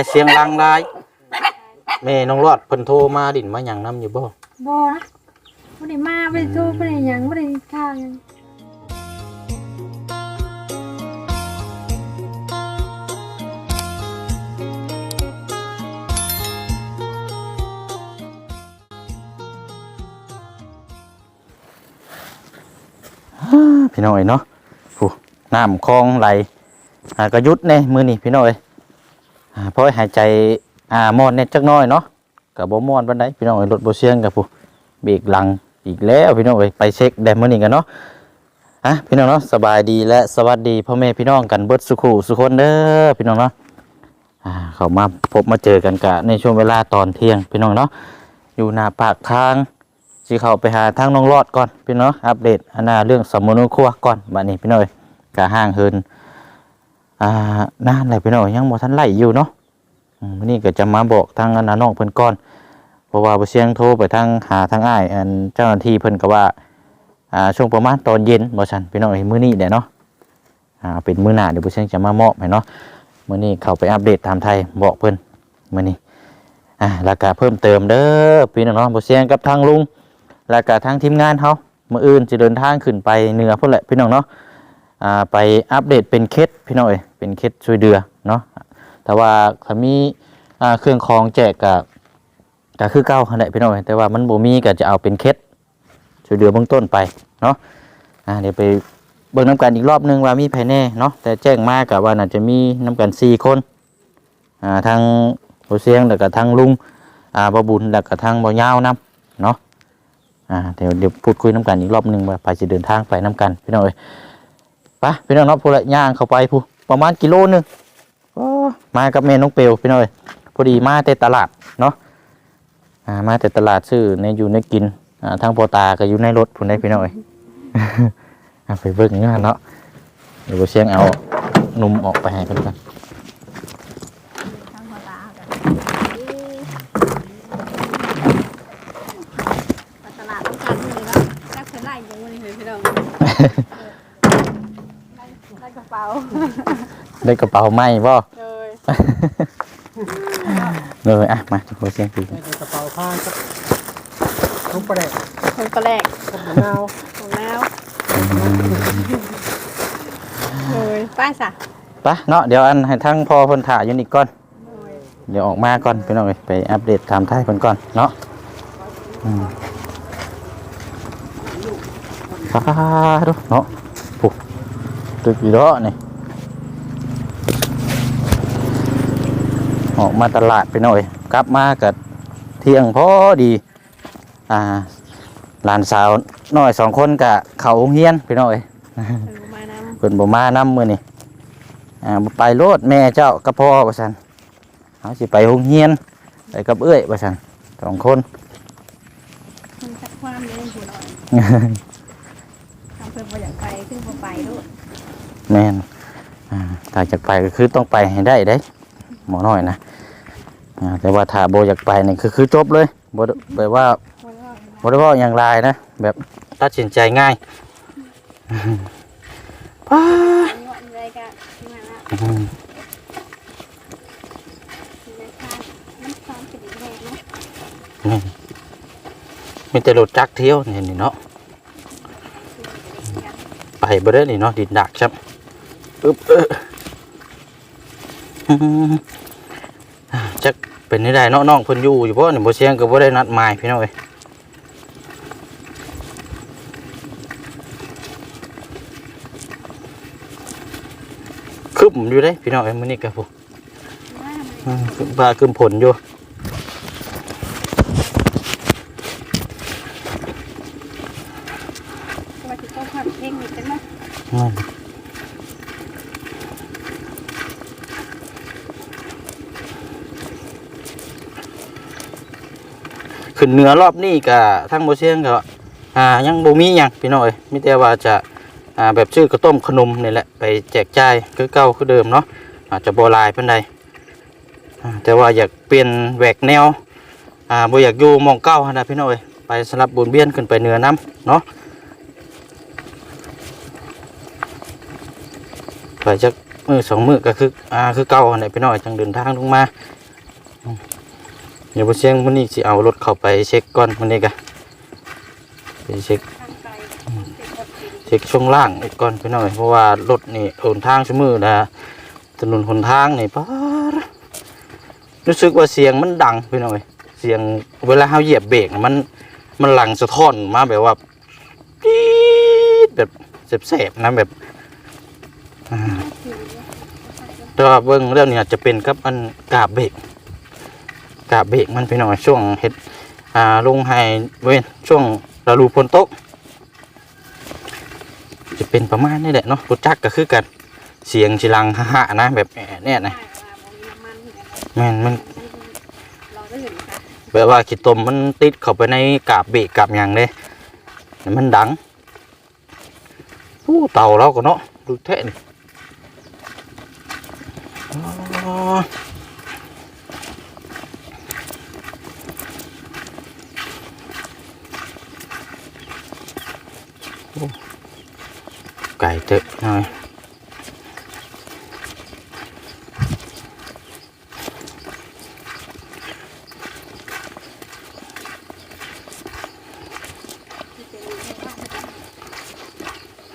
แต่เสียงลังลายแม่น้องรอดเพิ่นโทรมาดินมาหยังนํอยู่บ่บ่นะบ่ได้มาบ่ได้โทรบ่ได้หยังบ่ได้ข่าวหยังพี่น้องเอ้ยเนาะผู้น้ำคลองไหลอ่าก็หยุดแน่มื้อนี้พี่น้อง เอ้ยอ่าพอให้หายใจอ่ามอนแน่จักน้อยเนาะก็บ่มอนปานใดพี่น้องเอ้ยรถบ่เสียงกับผู้เบรกหลังอีกแล้วพี่น้องเอ้ยไปเช็คแดมมื้อนี้กันเนาะอะพี่น้องเนาะสบายดีและสวัสดีพ่อแม่พี่น้องกันเบิดสุขุสุคนเด้อพี่น้องเนาะอ่าเขามาพบมาเจอกันกะในช่วงเวลาตอนเที่ยงพี่น้องเนาะอยู่หน้าปากทางสิเข้าไปหาทางน้องรอดก่อนพี่น้องอัปเดตอันน่าเรื่องสมุนครัวก่อนบัดนี้พี่น้อยกะห่างเฮิน อ่านานเลยพี่น้อยยังบ่ทันไล่อยู่เนาะอืมวันนี้ก็จะมาบอกทางอันน่ะน้องเพิ่นก่อนเพราะว่าบ่เสียงโทรไปทางหาทางอ้ายอันเจ้าหน้าที่เพิ่นก็ว่าอ่าช่วงประมาณตอนเย็นบ่ซั่นพี่น้อยมื้อนี้แหละเนาะอ่าเป็นมื้อหน้าเดี๋ยวบ่เสียงจะมามอบให้เนาะมื้อนี้เข้าไปอัปเดตตามไทยบอกเพิ่นมื้อนี้อ่าแล้วก็เพิ่มเติมเด้อพี่น้องเนาะบ่เสียงกับทางลุงแล้วก็ทางทีมงานเขาเมื่ออื่นจะเดินทางขึ้นไปเหนือพุ่นแหละพี่น้องเนาะอ่าไปอัปเดตเป็นเคสพี่น้องเอ้ย เป็นเคสช่วยเดือเนาะแต่ว่าถ้ามีเครื่องคองแจกกับก็คือเก้าขนาดพี่น้องเอ้ยแต่ว่ามันบ่มีก็จะเอาเป็นเคสช่วยเดือเบื้องต้นไปเนาะอ่าเดี๋ยวไปเบิ่งน้ำกันอีกรอบนึงว่ามีภายในเนาะแต่แจ้งมากกับว่าน่าจะมีน้ำกันสี่คนอ่าทางบ่เสียงแล้วก็ทางลุงอ่าบ่บุญแล้วก็ทางบ่ยาวนํเนาะอ่าเดี๋ยวเดี๋ยวพูดคุยน้ำกันอีกรอบหนึ่งว่าไปจะเดินทางไปน้ำกันพี่น้องเอ้ยไปพี่น้องเนาะพูดละย่างเข้าไปพู ประมาณกิโลหนึงโอ้มากับแม่น้องเปลวพี่น้องเอ้ยพอดีมาแต่ตลาดเนาะอ่ามาแต่ตลาดซื้อในอยู่ในกินอ่าทางโปตาก็อยู่ในรถพูนได้พี่น้องเอ้ยอะไปเบิ่งงานเนาะเดี๋ยวบ่เชียงเอาหนุ่มออกไปให้เพิ่นกันทางหัวตากันไปตลาดต้องการเลยเนาะจักเพิ่นไล่อยู่มื้อนี้เฮ้ยพี่น้องไล่ไล่กระเป๋าได้กระเป๋าไหมบ่เลยเลยอะมาบ่เชียงถือในกระเป๋าผ้าครับทุกประเด็นคนก็แรกกับมะนาวของแล้วเลยไป้าสะไปเนาะเดี๋ยวอันให้ทั้งพอเพิ่นถ่ายอยู่นี่ก่อน เลยเดี๋ยวออกมาก่อนพี่น้องเอ้ยไปอัปเดตไทม์ไทยเพิ่นก่อนเนาะอืมฟ้าดูเนาะปุ๊บ ตึกอีดอนี่ ออกมาตลาดไปหน่อย กลับมากับเที่ยงพอดี อ่าหลานสาวน้อยสองคนกับเขาโรงเฮียนพี่น้องเอ้ยเพิ่นบ่มานำเพิ่นบ่มานำมื้อนี้อ่าบ่ไปโลดแม่เจ้ากับพ่อว่าซั่นเฮาสิไปโรงเรียนไปกับเอื้อยว่าซั่นสองคนเพิ่นจักความเลี้ยงผู้น้อยทำเพิ่นบ่อยากไปคือบ่ไปโลด แม่นถ้าอยากไปก็คือต้องไปให้ได้เด้ หมอน้อยนะแต่ว่าถ้าโบอยากไปนี่คือคือจบเลยบ่ได้แบบว่าบ่ได้ว่าบ่ได้เว้าอย่างไรนะ แบบตัดสินใจง่ายป้าอันนี้ว่าอันใดก็ที่มาละอืมที่ได้ค่าน้ำตาลเป็นอีกแต่รถจักรเที่ยวนี่นี่เนาะไปบ่ได้นี่เนาะดินดักครับ ปึ๊บเอออืมจักเป็นได้ได้เนาะน้องเพิ่นอยู่อยู่บ่นี่บ่เสียงก็บ่ได้นัดหมายพี่น้องเอ้ยคึมอยู่เด้พี่น้องเอ้ยมื้อนี้ก็พวกว่ามันอืมคึมฟ้าคึมผลอยู่ ว่าสิต้องทำเองนี่จังเนาะ อืม ขึ้นเหนือรอบนี้ก็ทั้งบ่เสียงก็อ่ายังบ่มีหยังพี่น้องเอ้ยมีแต่ว่าจะอ่าแบบชื่อกระต้มขนมนี่แหละไปแจกจ่ายคือเก่าคือเดิมเนาะอาจจะบ่หลายปานใดอ่าแต่ว่าอยากเปลี่ยนแหวกแนวอ่าบ่อยากอยู่หมองเก่าหั่นน่ะพี่น้องเอ้ยไปสลับบุญเบี้ยนขึ้นไปเหนือน้ำเนาะไปจักมือสองมือก็คืออ่าคือเก่าไหนไปหน่อยจังเดินทางลงมา เดี๋ยวบ่เชียงมื้อนี้สิเอารถเข้าไปเช็คก่อนมื้อนี้ก็ไปเช็คทางไกเช็คช่วงล่างอีกก่อนไปหน่อยเพราะว่ารถนี่หนทางชั่วมือนะถนนหนทางนี่ป๊ารู้สึกว่าเสียงมันดังไปหน่อย เสียงเวลาเฮาเหยียบเบรกมันมันหลังสะท้อนมาแบบว่าปี๊ดแบบแสบๆนะแบบอ่าแต่ว่าเบิ่งเรื่องนี้อาจจะเป็นกับอันกาบเบรก กาบเบรกมันไปหน่อยช่วงเฮ็ดอ่าลงให้เว้นช่วงระลูพนตกจะเป็นประมาณนี้แหละเนาะรถจักก็คือกันเสียงชิลังฮะนะแบบแอะเนี่ยนะแม่นมันเราได้เห็นค่ะแบบว่าขีดตมมันติดเข้าไปในกาบเบรกกาบหยางเลยแล้วมันดังอู้เต่าเราก็เนาะดูแท้นี่อ๋อโอ้ ไก่เตอะหน่อย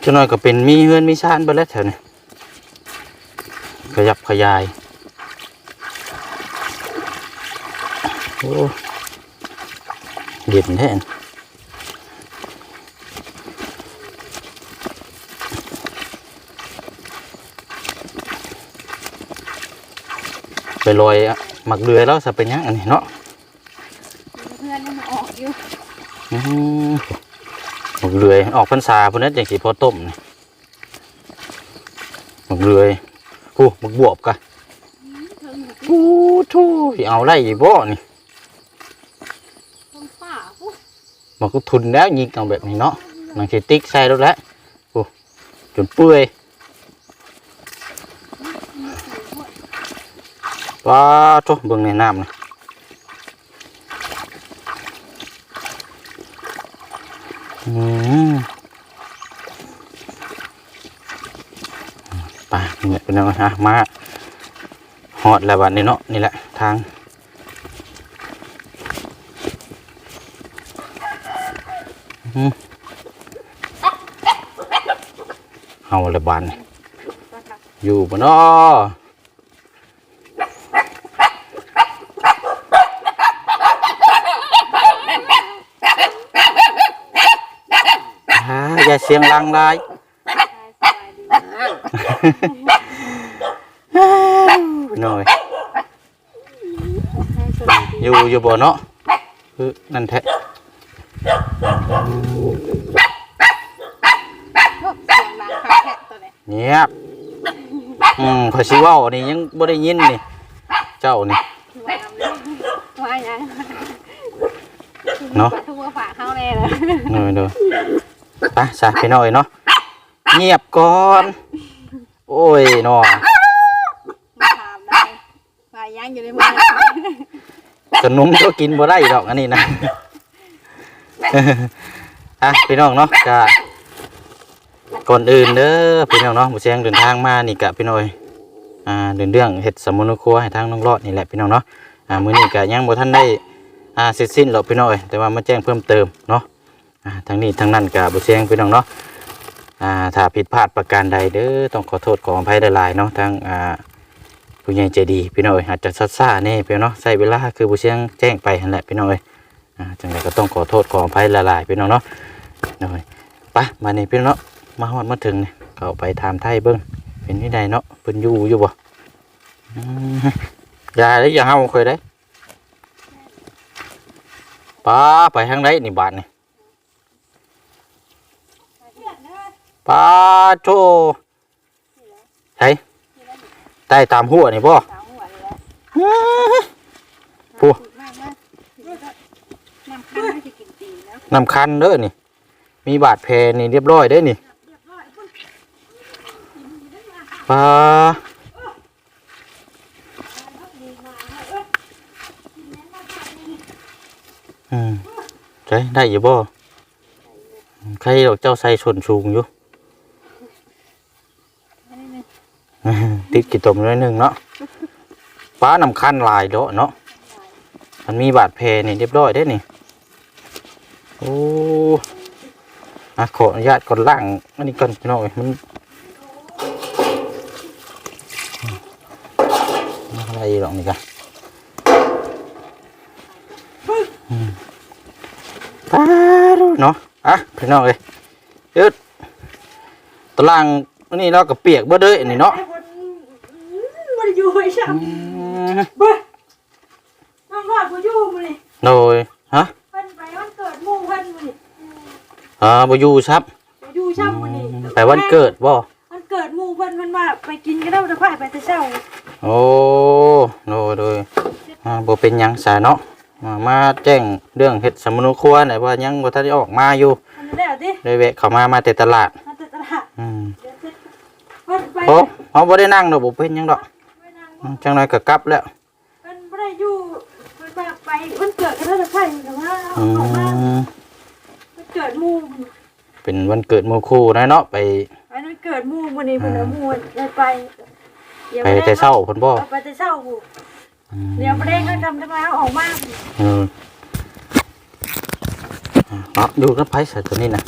จะน้อยก็เป็นมีเฮือนมีชานไปแล้วแถวนี้ขยับขยาย โอ้เย็นแท้ ไปลอยอะหมักเรือแล้วจะเป็นหยังอันนี้เนาะเพื่อนมันออกอยู่อืมหมักเรือออกพรรษาพุ่นนั้นอย่างสีพอต้มนี่หมักเรือผู้หมักบวบกะเทิงอยู่ที่ปูทูสิเอาไรอีบ่นี่ต้นป่าปุ๊บมันก็ทุนแล้วยิงเอาแบบนี้เนาะหนังสีติ๊กใส่แล้วแหละโอ้จนเปื่อย ว้าโตเบิ่งในน้ำนะอืมไปเนี่ยเป็นยังไงฮะมาหอดแล้วบัดนี้เนาะนี่แหละทางเอาละบานอยู่บ่เนาะ อ่าอย่าเสียงดังหลายสบายดีหน่อยให้สบายดีอยู่อยู่บ่เนาะคือนั่นแท้โอ้เสียงดังคักแท้ตัวนี้เงียบอืมข่อยสิเว้านี่ยังบ่ได้ยินนี่ เจ้านี่ว่าเอาเลยว่ายังเนาะทุกว่าฝากเข้าแน่เลยเนยเด้อ ไปซะพี่น้อยเนาะเงียบก่อน โอ้ยเนาะมาถามได้ว่ายังอยู่ในมือขนมก็กินบ่ได้ดอกอันนี้นะอะพี่น้องเนาะก็ก่อนอื่นเด้อพี่น้องเนาะหมูแซงเดินทางมานี่กะพี่น้อยอ่าเดินเรื่องเฮ็ดสมุนครัวให้ทางน้องรอดนี่แหละพี่น้องเนาะอ่ามื้อนี้ก็ยังบ่ทันได้อ่าเสร็จสิ้นหรอกพี่น้อยแต่ว่ามาแจ้งเพิ่มเติมเนาะอ่า ทางนี้ทางนั้นก็บ่แซงพี่น้องเนาะถ้าผิดพลาดประการใดเด้อต้องขอโทษขออภัยหลายๆเนาะทางผู้ใหญ่ใจดีพี่น้อยอาจจะซัดซ่าแน่พี่น้องเนาะใส่เวลาคือผู้เชียงแจ้งไปนั่นแหละพี่น้อยอ่าจังไดก็ต้องขอโทษขออภัยละลายพี่น้องเนาะน้อยไปมาเนี่พี่น้องเนาะมาฮอดมาถึงเนี่ยเข้าไปถามไทยเบิ่งเป็นที่ใดเนาะเพิ่นอยู่อยู่บ่อืมอย่าได้อย่าเฮาเคยได้ป้าไปทางใดนี่บาดนี่ ปาโธใช่ใต้ตามหัวนี่บ่สาวหัวเลยแล้วผู้มากมากน้ำข้าวไม่จะกินตีแล้วนำคันเด้อนี่ มีบาดแผลนี่เรียบร้อยเด้นี่ปลาอืมใช่ได้อยู่บ่ใครดอกเจ้าใส่ชนชูงอยู่ อันนี้นึง ติดกี่ตมน้อยหนึ่งเนาะป้านำคันลายเดาะเนาะมันมีบาดแผลนี่เรียบร้อยได้นี่โอ้อะขออนุญาตก่อนล่างอันนี้ก่อนพี่น้องเอ้ยมันอะไรหรอกนี่กันอ้าดูเนาะอะพี่น้องเอ้ยยึดตารางอันนี้เราก็เปียกเบ่เด้ออันนี่เนาะ ไอ้คนบ่ได้อยู่ไอ้ช่างอืมเบ้ยน้องรอดบ่อยู่มื้อนี้โดยฮะเพิ่นไปวันเกิดหมู่เพิ่นมื้อนี้อ่าบ่อยู่ครับบ่อยู่ช่างมื้อนี้ไปวันเกิดบ่วันเกิดหมู่เพิ่นเพิ่นว่าไปกินกันแล้วจะพาไปแต่เช้าโอ้โดยโดยอ่าบ่เป็นหยังซะเนาะมามาแจ้งเรื่องเฮ็ดสำนุครัวไหนว่ายังบ่ทันได้ออกมาอยู่อันนี้แล้วติเลยแวะเข้ามามาแต่ตลาดมาแต่ตลาดอืมเดี๋ยวเสร็จเพิ่นไปโอ้เฮาบ่ได้นั่งดอกบ่เป็นหยังดอกไปนั่งอืม จังไดก็กลับแล้วเพิ่นบ่ได้อยู่เพิ่นว่าไปวันเกิดกันแล้วจะพาแต่ว่าเอาอืออกมามวันเกิดหมู่เป็นวันเกิดหมู่คู่นะเนาะไปไปวันเกิดหมู่มื้อนี้เพิ่นเอาหมู่ได้ไปดี๋ยวไปแต่เช้าเพิ่นบ่เอาไปแต่เช้าพู่อืมเดี๋ยวประเด็นเขาทำทั้งแล้วออกมาเอออ่าเนาะอยู่กับไผซะตัวนี้น่ะ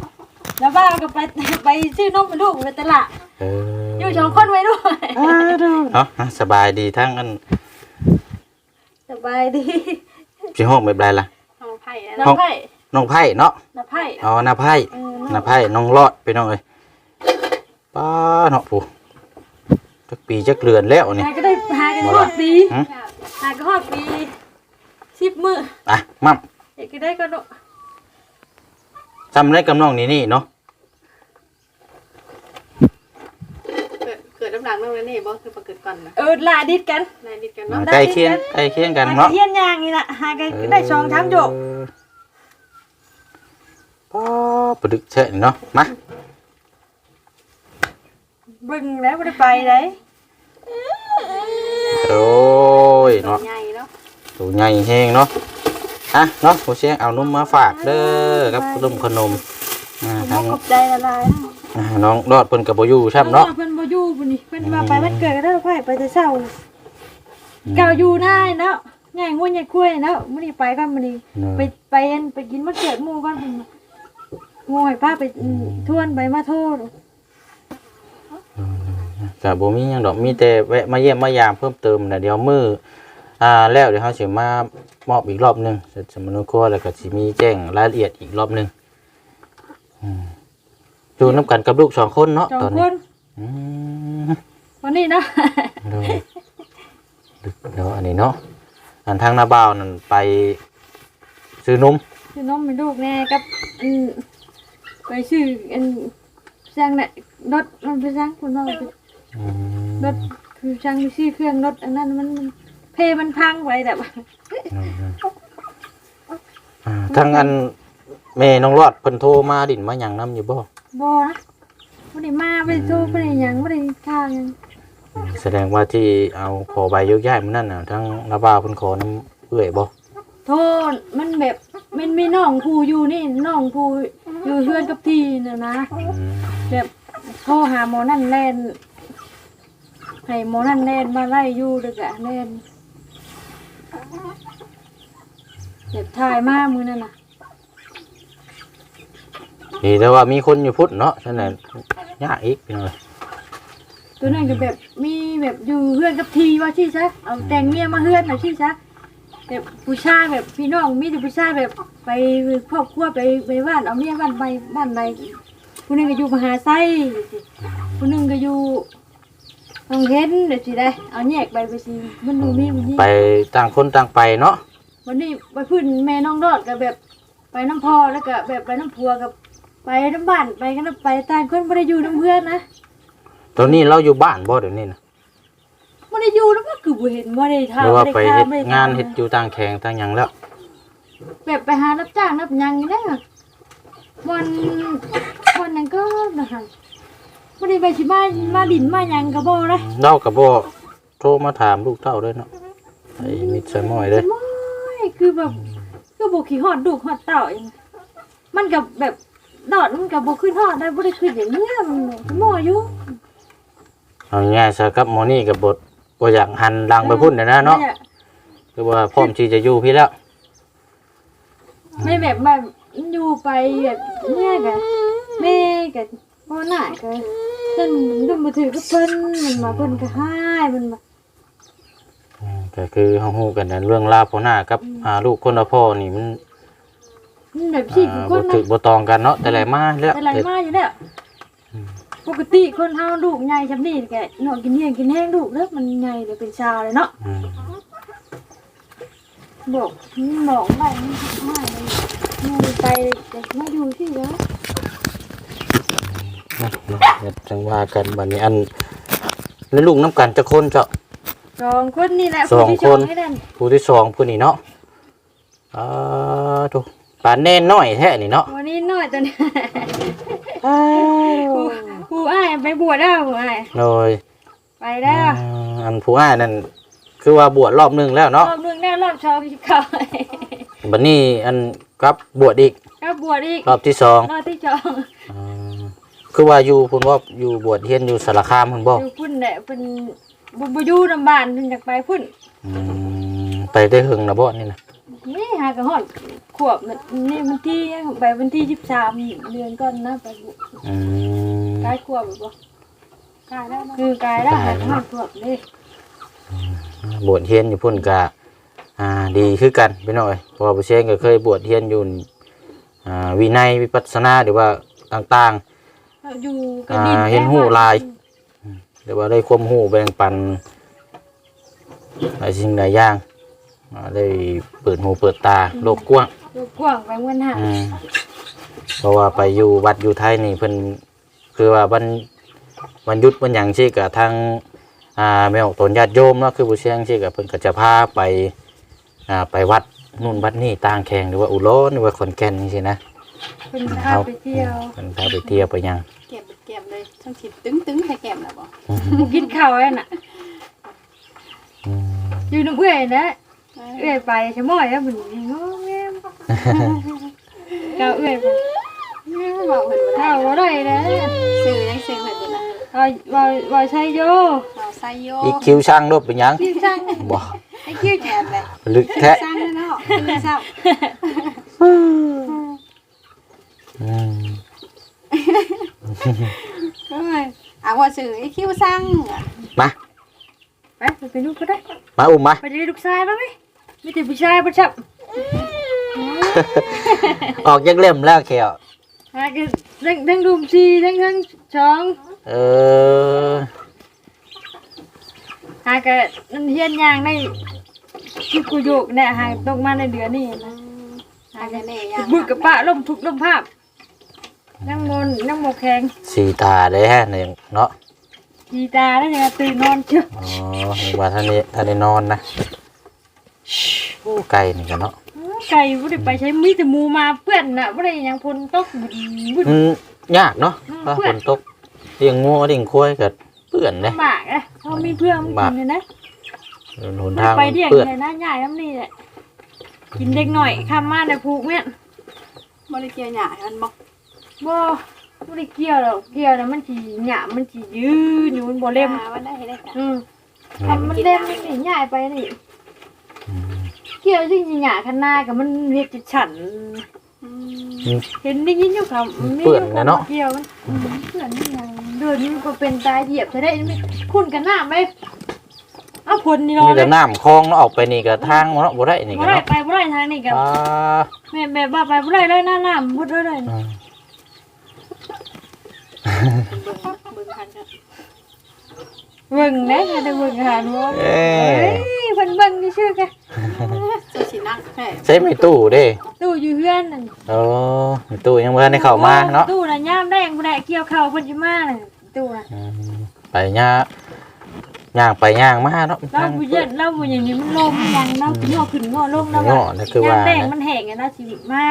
แล้วบ้าก็ไปไปซื้อนมไปลูกไปตลาดเอออยู่สองคนไว้ด้วยเนาะอะสบายดีทั้งอันสบายดีสิห้องแบบใดล่ะ น้องไผ่น้องไผ่น้องไผ่เนาะน้องไผ่เอาหน้าไผ่เออหน้าไผ่น้องรอดไปน้องเอ้ยป้าเนาะปู่จักปีจักเรือนแล้วนี่ หาก็ได้หากันฮอดปีหืมหาก็ฮอดปีสิบมื้ออะมั่มเอกก็ได้ก็เนาะจำได้กับน้องนี่นี่เนาะเกิดเกิดน้ำหลังน้องนี่บ่คือปเกิดก่อนนะเออลาดิดกัน นายดิดกันอ่าเนาะ ใกล้เคียงใกล้เคียงกันหาเนาะเฮียนยางนี่ล่ะหากันได้สองทางโยกป้าปดึกเช่นเนาะ มาเบิ่งแล้วบ่ได้ไปเลยโอ้ย เนาะ ใหญ่เนาะ ตัวใหญ่แห้งเนาะ อะเนาะผู้เชียงเอานมมาฝากเด้อกับขนมขนมอ่าผมทั้งขอบใจละลายนะอ่าน้องรอดเพิ่นกับบ่อยู่ใช่เนาะ เพิ่นบ่อยู่พุ่นนี่เพิ่นว่าไปวันเกิดก็ได้ไผไปแต่เช้าเก่าอยู่ได้เนาะง่ายงวดใหญ่คุยเนาะมื้อนี้ไปกันมื้อนี้ไปไปอันไปกินมะเขือหมู่กันพุ่นงอยป้าไปอืมทวนไปมาโทษก็บ่มีหยังดอกมีแต่แวะมาเยี่ยมมายามเพิ่มเติมนะเดี๋ยวมื้อ อ่าแล้วเดี๋ยวเฮาสิมามอบอีกรอบหนึงเสร็จสมนุครัวแล้วก็สิมีแจ้งรายละเอียดอีกรอบหนึงอืมอยู่นํกันกับลูกสองคนเนาะสองตอนคนี้นอืม วันนี้เนาะเดี๋ยวเดี๋ยวอันนี้เนาะอันทางหน้าบ่าวนั่นไปซื้อนมชื่อน้องเป็นลูกแน่กับอันไปชื่ออันช่างน่ะรถมันไปช่างคนว่าไปอืมรถคือช่างที่ชื่อเครื่องรถอันนั้นมันมัน เพมันพังไปแต่ว่าอ่าทางอันแม่น้องรอดเพิ่นโทรมาดินมาหยังนํอยู่บ่บ่นะบ่ได้มาบ่ได้โทรบ่ได้หยังบ่ได้ทางหยังแสดงว่าที่เอาขอใบยกย้ายมันนั่นน่ะทั้งนาบ่าวเพิ่นขอน้ำเอื้อยบ่โทษมันแบบมันมีน้องผู้อยู่นี่น้องผู้อยู่เพื่อนกับที่น่ะนะอืมแบบโทรหาหมอนั่นแล่นให้หมอนั่นแล่นมาไล่อยู่เด็กอะแล่น เด็บถ่ายมามือนั่นน่ะนี่แต่ว่ามีคนอยู่พุทธเนาะฉะนั้นยากอีกพี่น้องเอ้ยตัวนั้นก็แบบมีแบบอยู่เพื่อนกับทีว่าที่ซะเอาแต่งเมียมาเพื่อนหน่อยที่ซะแบบผู้ชายแบบพี่น้องมีแต่ผู้ชายแบบไปครอบครัวไปไปบ้านเอาเมียบ้านไปบ้านใดผู้หนึงก็อยู่มหาไส้ผู้หนึงก็อยู่ ทางเห็นเดี๋ยวสิได้เอาแยกไปไปสิมันดูมีมันนี่ไปต่างคนต่างไปเนาะวันนี้ไปพื้นแม่น้องรอดกับแบบ ไปน้ำพอแล้วก็แบบไปน้ำพัวกับ ไปน้ำบ้านไปกันนะไปต่างคนไม่ได้อยู่น้ำเพื่อนนะตอนนี้เราอยู่บ้านบ่เดี๋ยวนี้นะไม่ได้อยู่แล้วก็คือบ่เห็นไม่ได้หทำรือว่าไม่ไปได้เฮ็ข้าวดไม่ได้งานทำเฮ็ดอยู่ต่างแขงต่างหยังแล้ว แบบไปหารับจ้างรับหยังนี่นะวันวันนั้นก็นะคะ ไม่ได้ไปชิมามาดินมาหยังกระโบเลยเราก็บ่โทรมาถามลูกเต้าด้วยเนาะไอ้มิดใส่หม้อยเด้อไม่คือแบบคือบุขี้หอดดูกหอดเต่าอย่างมันกับแบบดอดมันกับบุขึ้นหอดได้บุได้ขึ้นอย่างเงี้ยมันหมออยู่เอาง่ายๆซะกับหมอนี่กับบทบ่อยากหันหลังไปพุ่นน่ะนะเนาะคือว่าพร้อมที่จะอยู่พี่แล้วไม่แบบแบบอยู่ไปแบบเนี่ยกะแม่กะ พ่อหน้าก็เพิ่นดูมาถือกับเพิ่นมันมาเพิ่นก็ให้มันมาอืมก็คือเฮาฮู้กันนั่นเรื่องราวพ่อหน้ากับอ่าลูกคนละพ่อนี่มันมันแบบที่อ่าคบ่นถึนะกบ่ตองกันเนาะแต่ไหลมาแล้วแต่ไรมาอยู่แล้วปกติคนเฮาลูกใหญ่จับนี่แกเนาะกินเฮียงกินแห้งลูกเด้อมันใหญ่เลยเป็นชาวเลยเนาะอืมบอกบอกไปไม่เลยมูไปแต่ไม่อยู่ที่แล้ว นะเนาะเดี๋ยวจังว่ากันบัดนี้อันแล้วลูกน้ำกันจะคนเจ้า สองคนนี่แหละสองที่คน ให้นั่นผู้ที่สองผู้นี้เนาะอ่าถูกปานแน่นน้อยแท้นี่เนาะวันนี้น้อยตัวนี้ผู้ผู้อ้ายไปบวชแล้วผู้อ้ายโดยไปแล้วอ่าอันผู้อ้ายนั่นคือว่าบวชรอบหนึงแล้วรเนาะอบหนึงแล้วรอบสองที่เขาบัดนี้อันกลับบวชอีกก็บวชอีกรอบที่สองรอบที่สองอ่า คือว่าอยู่พุ่นว่าอยู่บวชเฮียนอยู่สารคามพุ่นบ่อยู่พุ่นแหละเป็นบุบอยู่ลำบานเพิ่นอยากไปพุ่นอืมไปได้หึงนะบ่นี่นะนี่หากระหอดขวบมันนี่มันที่ไปวันที่สิบสามเดือนก่อนนะไปบวชอืมกายขวบหรือเปล่ากายแล้วคือกายแล้วหากระหอดขวบเลยบวชเฮียนอยู่พุ่นกะอ่าดีคือกันพี่น้อยเพอผู้เชงก็เคยบวชเฮียนอยู่อ่าวินัยวิปัสสนาหรือว่าต่าง อยู่ๆอ่าเห็นหูหลายหรือว่าได้ความหูแบ่งปันหลายสิ่งหลายอย่างอ่าได้เปิดหูเปิดตาโลกกว้างลูกกว้างไปเมื่อหน้าอืมเพราะว่าไปอยู่วัดอยู่ไทยนี่เพิ่นคือว่าวันวันหยุดวันหยังซี่กับทางอ่าแม่ออกตนญาติโยมเนาะคือผู้เชี่ยงซี่กับเพิ่นก็จะพาไปอ่าไปวัดนู่นวัดนี่ต่างแข่งหรือว่าอุโลหรือว่าขอนแก่นนี่สินะ เป็นพาไปเที่ยวเพิ่นพาไปเที่ยวไปหยังเก็บเก็บเลยต้องคิดตึ้งตึ้งใส่แก็บแล้วบ่กูกินข้าวไอ้น่ะ อืมอยู่น้ำเอื้อยนะเอื้อยไปชะม้อยแล้วมันงอแงมเก้าเอื้อยไปบอกเพิ่นบ่ได้เก้าบ่ได้นะซื้อยังซื้อเพิ่นอยู่นะว่าว่าว่าใช่โยเราใส่โยอีกคิวช่างรบเป็นหยังคิวช่างบ่ไอ้คิวแอบเลยลึกแท้ สร้างแล้วเนาะคือซับอืม เอ้ยเอาว่าซื้อไอ้คิวสร้างอะมา ไปไปดูก็ได้ มาอุ้มมา ไปดูลูกชายบ้างไหมไม่ถึงผู้ชายประชับออกจากเล่มแล้วแขวหากันทั้งทั้งรุมซีทั้งทั้งช้อง เออหากันนั่นเฮียนยางได้ที่กูโยกเนี่ยหาตกมาในเดือนนี้นะหากันแน่ยังบุกกับปะลมทุกลมภาพ นั่งมนนั่งโมแข็งสีตาได้ฮะเนี่ยเนาะดีตาแล้วยังตื่นนอนเชื่ออ๋อเห็นว่าท่านนี้ท่านได้นอนนะโอ้ไก่นี่กันเนาะไก่บ่ได้ไปใช้มีแต่หมูมาเปื้อนน่ะบ่ได้หยังพนตกบุญบุญมันยากเนาะอืมถ้าเพื่ฝอนนตกเลี้ยงงัวเลี้ยงควายกับเปื่อนเลยลำบากนะเขามีเพื่อนมันกินเลยนะหนทางไปเดี่ยงเปื่อนเลยนะใหญ่น้ำนี่แหละกินเด็กหน่อยข้ามมาในผูกเนี่ยบ่ได้เกี่ยวหญ้าให้มันบ่ บ่บ่ได้เกี่ยวหรอกเกี่ยวนะมันสิหยามันสิยืนอยู่มันบ่เล่มหาวันได้ให้ได้กันอืมทำมันเล่มมันสิใหญ่ไปนี่เกี่ยวจริงสิหยาข้างหน้ากับมันเฮ็ดจะฉัน อืมเห็นได้ยินอยู่ครับเปื่อนนะเนาะ เกี่ยวมันอืมเปื่อนนี่ยังเดินนี่มันก็เป็นตายเหยียบใช่ได้ไม่คุ้นกันหน้าไหมเอาผลนี่รอมีเลแต่ยน้ำคลองเนาะออกไปนี่กับทางเนาะบ่ได้นี่บ่กันได้เนาะไปบ่ได้ทางนี้กับอ่าแม่แม่บ้าไปบ่ได้เลยหน้าหน้ามุดเลยเลย อืม เบิ่งเบิ่งทันจ้ะเบิ่งนะจะได้เบิ่งหาหนูเอ้เฮ้ยยเพิ่นเบิ่งนี่ชื่อแกสู้สินั่งแท้ใช้ไม่ตู้เด้ตู้อยู่เฮือนนั่นโอ้ไม่ตู้ยังบ่ทันได้เข้ามาเนาะตู้น่ะยามแดงบ่ได้เกี่ยวข้าวเพิ่นสิมาน่ะตู้น่ะอืมไปย่าย่างไปย่างมาเนาะเราบ่เย็นเราบ่อย่างนี้มันลมยังเราขึ้นงอขึ้นงอลงแล้วงอนั่นคือว่ายามแดงนะมันแห้งอะนะสิมา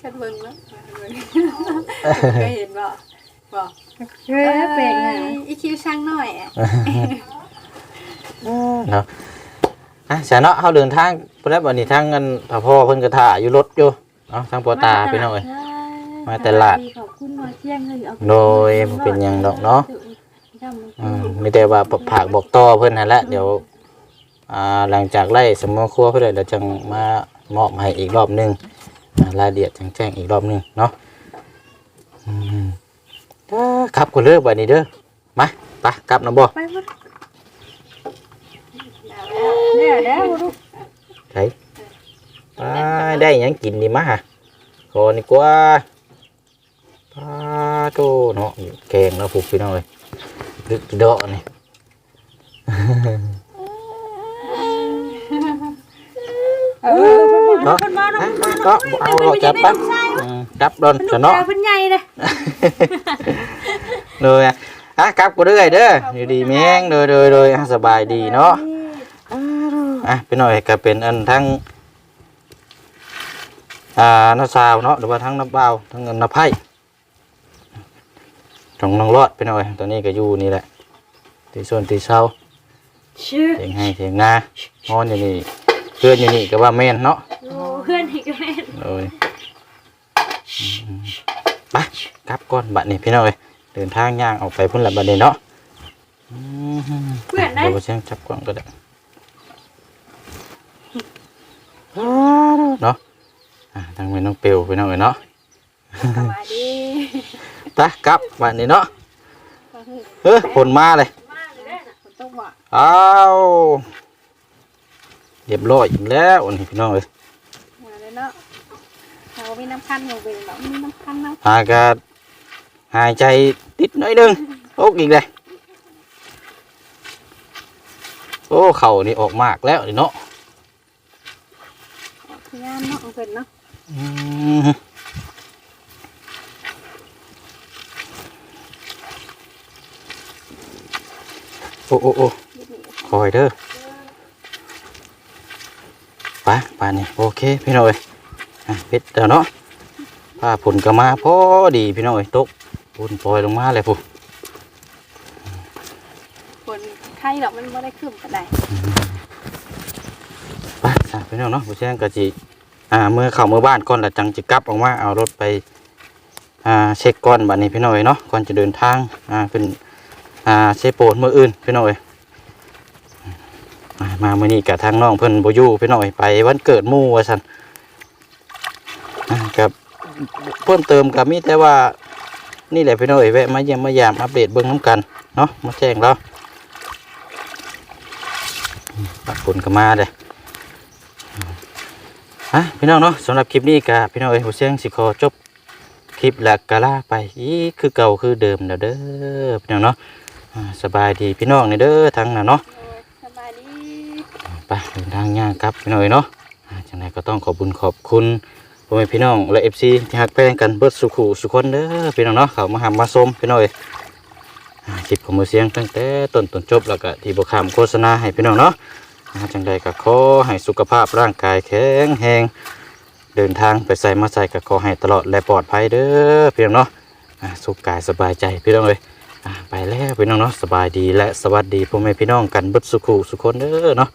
ฉันเบิ่งแล้วเบิ่งเคยเห็นบ่ บ่เฮ้ยแปลกน่ะอีคิวช่างหน่อยอะเนาะอะเสียเนาะเฮาเดินทางไปแล้วบัดนี้ทางเงินพ่อพ่อเพิ่นก็ท่าอยู่รถอยู่เนาะทางพ่อตาพี่น้องเอ้ย มาตลาด ขอบคุณหมอเที่ยงเลยเอาโดยบ่เป็นหยังดอกเนาะจำมันอืมมีแต่ว่าผากบอกต่อเพิ่นนั่นแหละเดี๋ยวอ่าหลังจากไล่สมอครัวเพิ่นเลยเดี๋ยวจังมามอบให้อีกรอบหนึงอ่ารายละเอียดแจ้งๆอีกรอบหนึงเนาะอืมเด้อ ครับก็เลิกบัดนี้เด้อมาไปกลับนะบ่ไปหมดเนี่ยแล้วลูกไถไปได้หยังกินดีมาฮะขอนี่กว่าปลาโตเนาะแกงแล้วผูกพี่น้องเลยดึกเดาะนี่เออเพิ่นเนาะเพิ่นมาเนาะอะก็เอาเราจับปั๊บ อืมจับโดนจะเนาะเพิ่นใหญ่เลยเลยอะอะกลับกูเรื่อยเด้ออยู่ดีแมงเด้อเด้อเด้ออะสบายดีเนาะอะไปหน่อยก็เป็นอันทั้งอ่าน้าสาวเนาะหรือว่าทั้งน้าเบาวทั้งน้าไผ่ตรงน้องรอดไปหน่อยตอนนี้ก็อยู่นี่แหละตีส่วนตีเช้าชื่อเถียงให้เถียงนานอนอยู่นี่เพื่อนอยู่นี่ก็ว่าแม่นเนาะโอ้เพื่อนอีกแม่นเลยอื มไปกลับก่อนบัดนี้พี่น้องเอ้ยเดินทางย่างออกไปพุ่นละบัดนี้เนาะอืมเพื่อนได้เดี๋ยวบ่เสียงจับก่อนก็ได้เนาะอ่าทางแม่น้องเปียวพี่น้องเอ้ยเนาะสบายดีไปกลับบัดนี้เนาะเฮ้ยฝนมาเลย มาเลยเด้อน่ะฝนตกว่ะอ้าวเรียบร้อยอยู่แล้วนี่พี่น้องเอ้ยมาเลยเนาะ เขามีน้ำคันอยู่เบิ่งเนาะมีน้ำคันเนาะอากาศหายใจติดหน่อยหนึงโอ๊กอีกเลยโอ้เข่านี่ออกมากแล้วนี่เนาะคืองานเนาะของเพิ่นเนาะอืมโอ้โอ้โอ้คอยเด้อไปป่านนี้โอเคพี่น้อยอะ เพชรเดี๋ยวเนาะผ้าผลก็มาพอดีพี่น้อยตกปุ่นปล่อยลงมาเลยปุ๊ฝนไข่ดอกมันบ่ได้คืบปานใดไปสามพี่น้องเนาะผู้แจ้งกะจิอ่าเมื่อเข้าเมื่อบ้านก่อนแล้วจังจิกลับออกมาเอารถไปอ่าเช็คก่อนบัดนี้พี่น้อยเนาะก่อนจะเดินทางอ่าเป็นอ่าเชฟโปนเมื่ออื่นพี่น้อยอ่ามาเมื่อนี้กับทางน้องเพิ่นบ่อยู่พี่น้อยไปวันเกิดหมู่ว่าซั่น อ่ากับเพิ่มเติมกับมีแต่ว่านี่แหละพี่น้อยแวะมาเยี่ยมมายามอัปเดตเบิ่งน้ำกันเนาะมาแจ้งเราอืมปักผลก็มาเลยฮะพี่น้องเนาะสำหรับคลิปนี้กะพี่น้องเอ้ยผู้เสียงสิขอจบคลิปและกะลาไปอีกคือเก่าคือเดิมเด้อเด้อพี่น้องเนาะอ่าสบายดีพี่น้องนี่เด้อทั้งน่ะเนาะสบายดีไปเดินทางย่างครับพี่น้องเอ้ยเนาะอ่าจังไดก็ต้องขอบคุญขอบคุณ พ่อแม่พี่น้องและ FC ที่ฮักแป้งกันเบิดสุขุสุคนเด้อพี่น้องเนาะเขามาหามาชมพี่น้อยคลิปของมือเสียงตั้งแต่ต้นจนจบแล้วก็ที่บ่ข้ามโฆษณาให้พี่น้องเนาะจังใดก็ขอให้สุขภาพร่างกายแข็งแรงเดินทางไปใส่มาใส่กับขอให้ตลอดและปลอดภัยเด้อพี่น้องเนาะสุขกายสบายใจพี่น้องเลยไปแล้วพี่น้องเนาะสบายดีและสวัสดีพ่อแม่พี่น้องกันเบิดสุขุสุขคนเด้อเนาะ